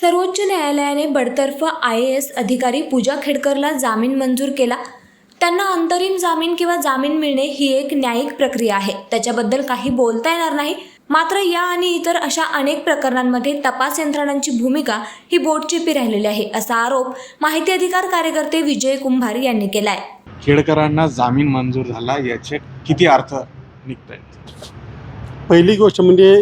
सर्वोच्च न्यायालयाने बडतर्फ आय ए एस अधिकारी पूजा खेडकरला जामीन मंजूर केला. त्यांना अंतरिम जामीन किंवा जामीन मिळणे ही एक न्यायिक प्रक्रिया आहे. त्याच्याबद्दल काही बोलता येणार नाही. मात्र या आणि इतर अशा अनेक प्रकरणांमध्ये तपास यंत्रणांची भूमिका ही बोटचेपी राहिलेली आहे असा आरोप माहिती अधिकार कार्यकर्ते विजय कुंभार यांनी केला आहे खेडकरांना जामीन मंजूर झाला याचे किती अर्थ निघत आहेत पहिली गोष्ट म्हणजे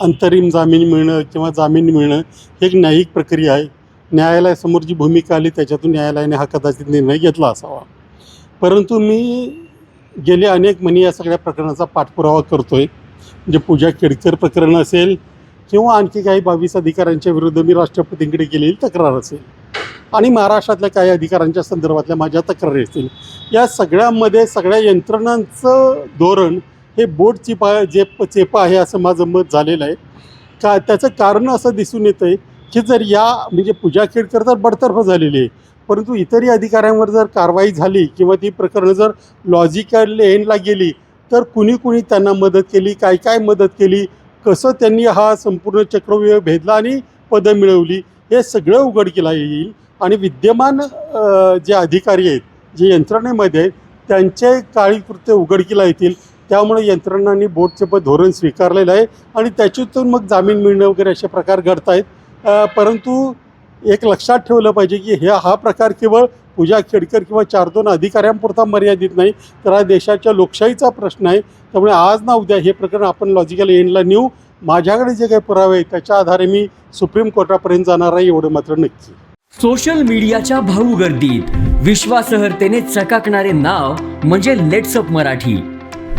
अंतरिम जामीन मिळणं किंवा जामीन मिळणं ही एक न्यायिक प्रक्रिया आहे. न्यायालयासमोर जी भूमिका आली त्याच्यातून न्यायालयाने हा कदाचित निर्णय घेतला असावा. परंतु मी गेले अनेक महिने या सगळ्या प्रकरणाचा पाठपुरावा करतो आहे म्हणजे पूजा केडकर प्रकरण असेल किंवा आणखी काही बावीस अधिकाऱ्यांच्या विरुद्ध मी राष्ट्रपतींकडे केलेली तक्रार असेल आणि महाराष्ट्रातल्या काही अधिकाऱ्यांच्या संदर्भातल्या माझ्या तक्रारी असतील. या सगळ्यामध्ये सगळ्या यंत्रणांचं धोरण हे बोट चिपा जे चेपा आहे असं माझं मत झालेलं आहे. का त्याचं कारण असं दिसून येतं आहे की जर या म्हणजे पूजा खेडकर तर बडतर्फ झालेली आहे. परंतु इतरही अधिकाऱ्यांवर जर कारवाई झाली किंवा ती प्रकरणं जर लॉजिकल एंडला गेली तर कुणी कुणी त्यांना मदत केली काय काय मदत केली कसं त्यांनी हा संपूर्ण चक्रव्यूह भेदला आणि पदं मिळवली हे सगळं उघडकीला येईल. आणि विद्यमान जे अधिकारी आहेत जे यंत्रणेमध्ये आहेत त्यांचे काळी कृत्य उघडकीला येतील. त्यामुळे यंत्रणांनी बोटचे धोरण स्वीकारलेलं आहे आणि त्याच्यातून मग जामीन मिळणं वगैरे असे प्रकार घडत आहेत परंतु एक लक्षात ठेवलं पाहिजे की हे हा प्रकार केवळ पूजा खेडकर किंवा चार दोन अधिकाऱ्यांपुरता मर्यादित नाही तर हा देशाच्या लोकशाहीचा प्रश्न आहे. त्यामुळे आज ना उद्या हे प्रकरण आपण लॉजिकल एंडला नेऊ. माझ्याकडे जे काही पुरावे आहेत त्याच्या आधारे मी सुप्रीम कोर्टापर्यंत जाणार आहे एवढं मात्र नक्की. सोशल मीडियाच्या भाऊ गर्दीत विश्वासहर्तेने चकाकणारे नाव म्हणजे लेट्सअप मराठी.